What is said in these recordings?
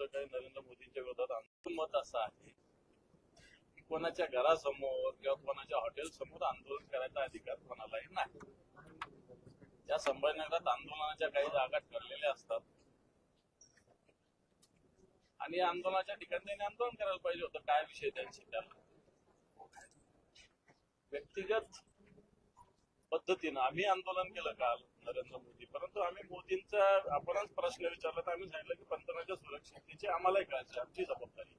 आमचं काही नरेंद्र मोदींच्या विरोधात आमचं मत असं आहे की कोणाच्या घरासमोर किंवा कोणाच्या हॉटेल समोर आंदोलन करायचा अधिकार कोणालाही नाही. त्या संभाजीनगरात आंदोलनाच्या काही जागा ठरलेल्या असतात आणि या आंदोलनाच्या ठिकाणी त्यांनी आंदोलन करायला पाहिजे होतं. काय विषय त्यांची त्याला? व्यक्तिगत पद्धतीनं आम्ही आंदोलन केलं काल नरेंद्र मोदी. परंतु आम्ही मोदींचा आपणच प्रश्न विचारला तर आम्ही सांगितलं की पंतप्रधानाच्या सुरक्षिततेची आम्हालाही काळजी आमची जबाबदारी.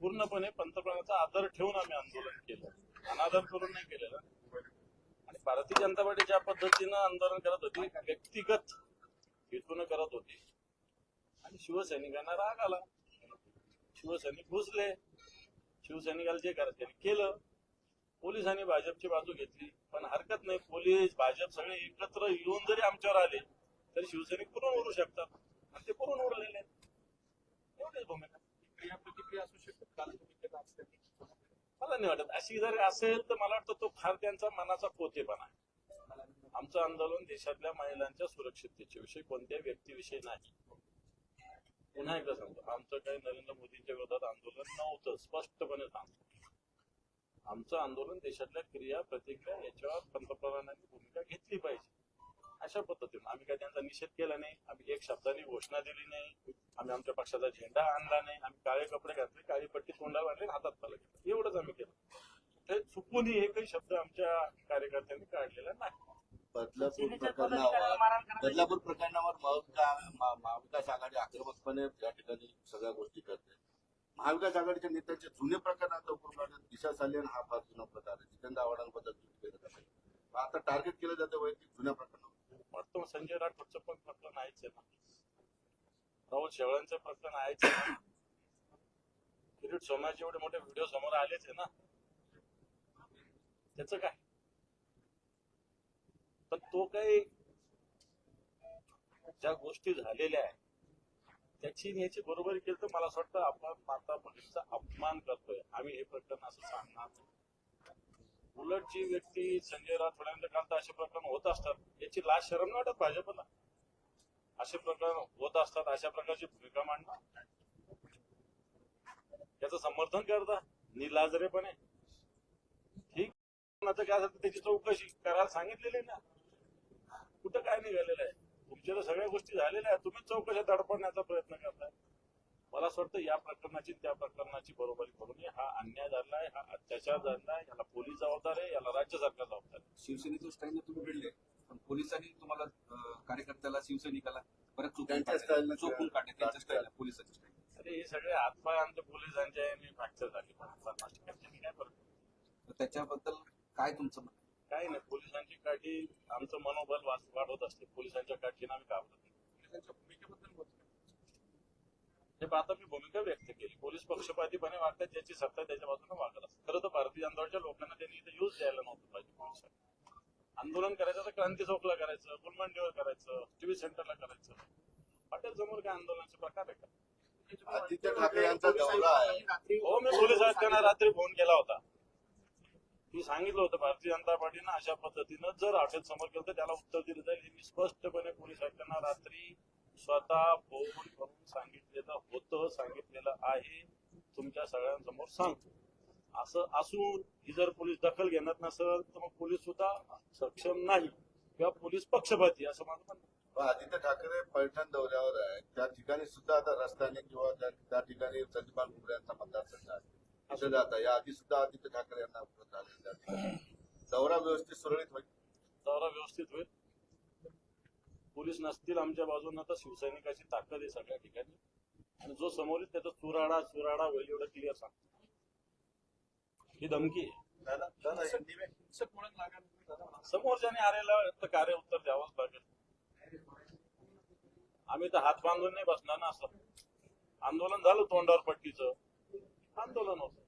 पूर्णपणे पंतप्रधानाचा आदर ठेवून आम्ही आंदोलन केलं. अनादर करून नाही केलेलं. आणि भारतीय जनता पार्टी ज्या पद्धतीनं आंदोलन करत होती व्यक्तिगत हेतून करत होती. आणि शिवसैनिकांना राग आला. शिवसैनिक घुसले शिवसैनिकाला जे करायचं केलं. पोलिसांनी भाजपची बाजू घेतली. पण हरकत नाही पोलीस भाजप सगळे एकत्र येऊन जरी आमच्यावर आले तरी शिवसैनिक पुरून उरू शकतात. आणि ते पुरून उरलेले. एवढीच भूमिका. मला नाही वाटत. अशी जर असेल तर मला वाटतं तो फार त्यांचा मनाचा पोतेपणा आहे. आमचं आंदोलन देशातल्या महिलांच्या सुरक्षिततेच्या विषयी कोणत्याही व्यक्तीविषयी नाही. पुन्हा एकदा सांगतो आमचं काही नरेंद्र मोदींच्या विरोधात आंदोलन नव्हतं स्पष्टपणे सांगतो. आमचं आंदोलन देशातल्या क्रिया प्रतिक्रिया याच्यावर पंतप्रधानांनी भूमिका घेतली पाहिजे. अशा पद्धतीने आम्ही काही त्यांचा निषेध केला नाही आम्ही एक शब्दाने घोषणा दिली नाही आम्ही आमच्या पक्षाचा झेंडा आणला नाही आम्ही काळे कपडे घातले काळी पट्टी तोंडाला आणली आणि हातात पाला घेतला एवढंच आम्ही केलं. ते चुकूनही एकही शब्द आमच्या कार्यकर्त्यांनी काढलेला नाही. बदलापूर प्रकरणावर बदलापूर प्रकरणावर महाविका महा- महाविकास आघाडी आक्रमकपणे या ठिकाणी सगळ्या गोष्टी करते. महाविकास आघाडीच्या नेत्यांचे जुने प्रकार आता उपर दिशा सालियन हा फार जुना प्रकार आहे. जितेंद्र आव्हाडांबद्दल ट्विट केलं जातं आता टार्गेट केलं जातं वैयक्तिक जुन्या प्रकरणावर. वाटतं संजय राठोडचं पण प्रकरण आहेच आहे ना? राहुल शेवळ्यांचं प्रकरण आहेच आहे किरीट सोमाचे एवढे मोठे व्हिडिओ समोर आलेच आहे ना? त्याच काय? पण तो काही ज्या गोष्टी झालेल्या आहेत त्याची आणि याची बरोबरी केली तर मला असं वाटतं आपण माता भगिनीचा अपमान करतोय. आम्ही हे प्रकरण असं सांगणार उलट जी व्यक्ती संजय राठोडांच्या काल असे प्रकरण होत असतात. याची लाज शरम नाही वाटत भाजपला? असे प्रकरण होत असतात अशा प्रकारची भूमिका मांडणं त्याचं समर्थन करता निलाजरेपणे. ठीक? आता काय असेल त्याची चौकशी करायला सांगितलेली ना. कुठं काय निघालेलं आहे? तुमच्या तर सगळ्या गोष्टी झालेल्या आहेत तुम्ही चौकशा दडपण्याचा प्रयत्न करताय मला असं वाटतं या प्रकरणाची त्या प्रकरणाची बरोबरी करू नये हा अन्याय झालाय हा अत्याचार झालाय याला पोलीस जबाबदार आहे याला राज्य सरकार जबाबदार आहे शिवसेनेचं स्टँड तुम्ही भिडले पण पोलिसांनी तुम्हाला कार्यकर्त्याला शिवसैनिकाला परत चोपून त्यांच्या काढले. त्यांच्या स्टाईल पोलिसांच्या स्टाईल अरे हे सगळे हातपाय आमच्या पोलिसांच्या फ्रॅक्चर झाले पडतो? त्याच्याबद्दल काय तुमचं म्हणणं आहे? काही नाही पोलिसांची काठी आमचं मनोबल वाढवत असते. पोलिसांच्या काठीनं आम्ही घाबरत नाही. पोलिसांच्या भूमिकेबद्दल काय? हे आता मी भूमिका व्यक्त केली. पोलीस पक्षपातीपणे वागतात ज्याची सत्ता त्याच्या बाजूने वागत असते खरं तर भारतीय जनता पार्टीच्या लोकांना त्यांनी इथे यूज द्यायला नव्हतं पाहिजे पोलिसांनी आंदोलन करायचं तर क्रांती चौकला करायचं गुलमंडीवर करायचं टीव्ही सेंटरला करायचं. हॉटेल समोर काय आंदोलनाचे प्रकार आहे का? आदित्य ठाकरे यांचा दौरा आहे. हो मी पोलीस आयुक्तांना रात्री फोन केला होता. मी सांगितलं होतं भारतीय जनता पार्टीनं अशा पद्धतीनं जर हॉटेल समोर केलं तर त्याला उत्तर दिलं जाईल. हे मी स्पष्टपणे पोलीस आयुक्तांना रात्री स्वतः फोन करून सांगितलेलं होतं सांगितलेलं आहे. तुमच्या सगळ्यांसमोर सांगतो. असं असून ही जर पोलीस दखल घेणार नसेल तर मग पोलीस सुद्धा सक्षम नाही किंवा पोलीस पक्षपाती असं माझं म्हणणं आदित्य ठाकरे पैठण दौऱ्यावर आहे त्या ठिकाणी सुद्धा आता रस्त्याने किंवा त्या ठिकाणी संदीपान भुमरे मतदारसंघ आहे. तिथे जाता या आधी सुद्धा आदित्य ठाकरे यांना. दौरा व्यवस्थित सुरळीत होईल. दौरा व्यवस्थित होईल. पोलीस नसतील आमच्या बाजूने तर शिवसैनिकाची ताकद आहे सगळ्या ठिकाणी. आणि जो समोर येईल त्याचा चुराडा चुराडा होईल एवढं क्लिअर सांगतो. ही धमकी आहे. समोरच्याने आलेला तर कार्य उत्तर द्यावंच लागेल. आम्ही तर हात बांधून नाही बसणार ना असं. आंदोलन झालं तोंडावर पट्टीचं. आंदोलन होतं.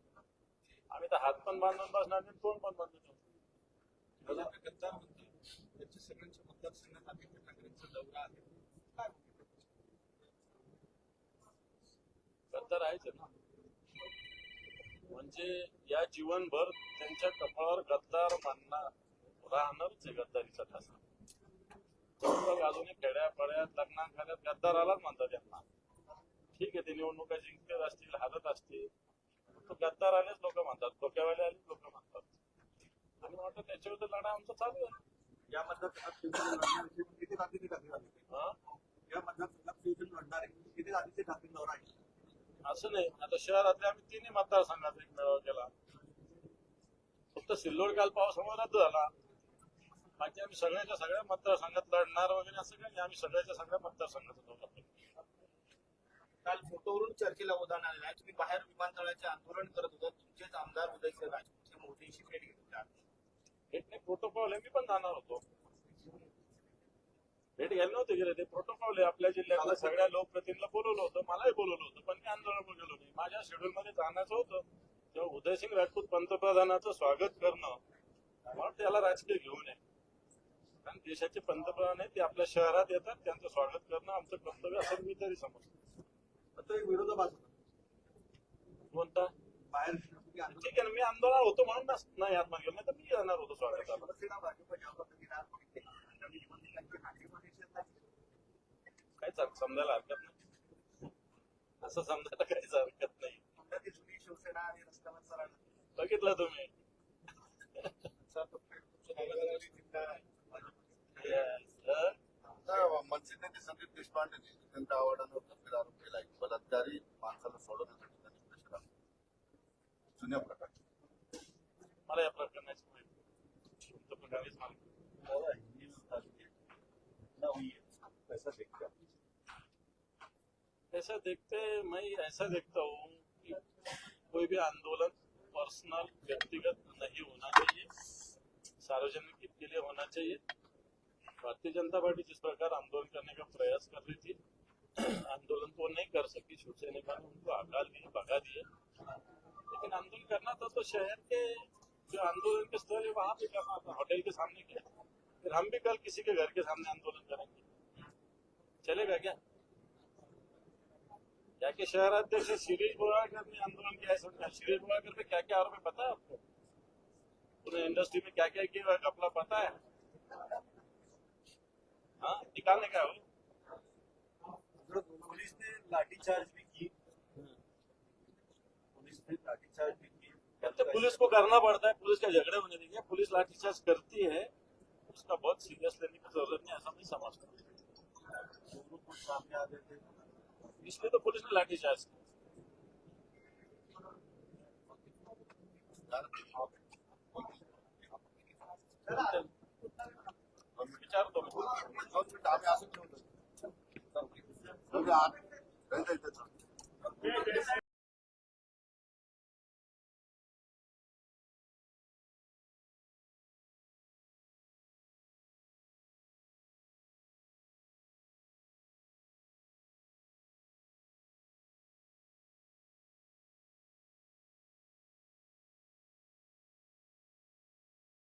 आम्ही तर हात पण बांधून बसणार नाही तोंड पण बांधून त्यांच्या सगळ्यांच्या मतदारसंघात आदित्य ठाकरेंचा दौरा आहे. काय भूमिका तुमची? गद्दार आहेच आहे ना. म्हणजे या जीवनभर त्यांच्या कपाळावर गद्दार मानणार राहणारच आहे गद्दारीचा ठसा. बाजूने खेड्या पड्यात लग्नात गद्दार आलाच म्हणतात त्यांना ठीक आहे ते निवडणुका जिंकत असतील हारत असतील. गद्दार आलेच लोक म्हणतात डोक्यावाले आलेच लोक म्हणतात. आणि त्याच्यावर तर लढा आमचा चालू आहे. या मतदारसंघात शिवसेना लढण्याविषयी किती आदित्य ठाकरे आले हा? या मतदारसंघात शिवसेना लढणार आहे. किती आदित्य ठाकरे दौरा आहे? असं नाही. आता शहरातले आम्ही तिन्ही मतदारसंघात एक मेळावा केला. फक्त सिल्लोड काल पावसामुळे रद्द झाला. बाकी आम्ही सगळ्याच्या सगळ्या मतदारसंघात लढणार वगैरे असं काही नाही. आम्ही सगळ्याच्या सगळ्या मतदारसंघाचा दौरा. काल फोटोवरून चर्चेला उदाहरण आलेलं आहे. तुम्ही बाहेर विमानतळाचे आंदोलन करत होता. तुमचेच आमदार उदयसिंह राजपूत हे मोदींशी भेट घेत होते आज. भेट नाही प्रोटोकॉल आहे. मी पण जाणार होतो. भेट घ्यायला नव्हते गेले ते. प्रोटोकॉल आहे. आपल्या जिल्ह्यातल्या सगळ्या लोकप्रतिनिधीला बोलवलं होतं. मलाही बोलवलं होतं. पण मी आंदोलनावर गेलो नाही. माझ्या शेड्यूल मध्ये जाण्याचं होतं. तेव्हा उदयसिंग राजपूत पंतप्रधानाचं स्वागत करणं मला त्याला राजकीय घेऊ नये कारण देशाचे पंतप्रधान आहेत ते आपल्या शहरात येतात. त्यांचं स्वागत करणं आमचं कर्तव्य असं मी तरी समजतो. तो एक विरोधाभास होता. कोणता? बाहेर ठीक आहे ना मी आंदोलन होतो म्हणून नाही आतमध्ये गेलो नाही तर मी जाणार होतो स्वागताला. काय चाल- समजायला हरकत नाही. असं समजायला काहीच हरकत नाही. शिवसेना आणि रस्त्यावर बघितलं तुम्ही. आता मनसे नेते संदीप देशपांडे आरोप केला बलात्कारी माणसाला सोडवण्यासाठी त्यांनी प्रेशर आणलं. जुन्या प्रकार मला या प्रकरणाची माहिती. ऐसा देखते. मैं ऐसा देखता हूँ कि कोई भी आंदोलन पर्सनल व्यक्तिगत नहीं होना चाहिए। सार्वजनिक के लिए होना चाहिए। भारतीय जनता पार्टी जिस प्रकार आंदोलन करने का प्रयास कर रही थी आंदोलन तो नहीं कर सकी, शिवसेना ने उनको हटा दिए, भगा दिए। लेकिन आंदोलन करना था तो शहर के जो आंदोलन के स्थल है, वहाँ पे करना था होटल के सामने किया? फिर हम भी कल किसी के घर के सामने आंदोलन करेंगे। चलेगा क्या? क्या के शहराध्यक्ष शिरीष बोराकर ने आंदोलन किया है समझा शिरीष बोराकर पे क्या क्या आरोप है पता है आपको? पूरे इंडस्ट्री में क्या क्या किया होगा अपना पता है। हाँ निकालने का वो। पुलिस ने लाठीचार्ज भी की पुलिस ने लाठीचार्ज भी की तो पुलिस को करना पड़ता है पुलिस का झगड़े होने देंगे पुलिस लाठीचार्ज करती है उसका बहुत सीरियस लेने की ज़रूरत नहीं ऐसा नहीं समझता दोनों कुछ सामने आ गए थे इसलिए तो पुलिस ने लाठीचार्ज किया विचारतो मी elbette.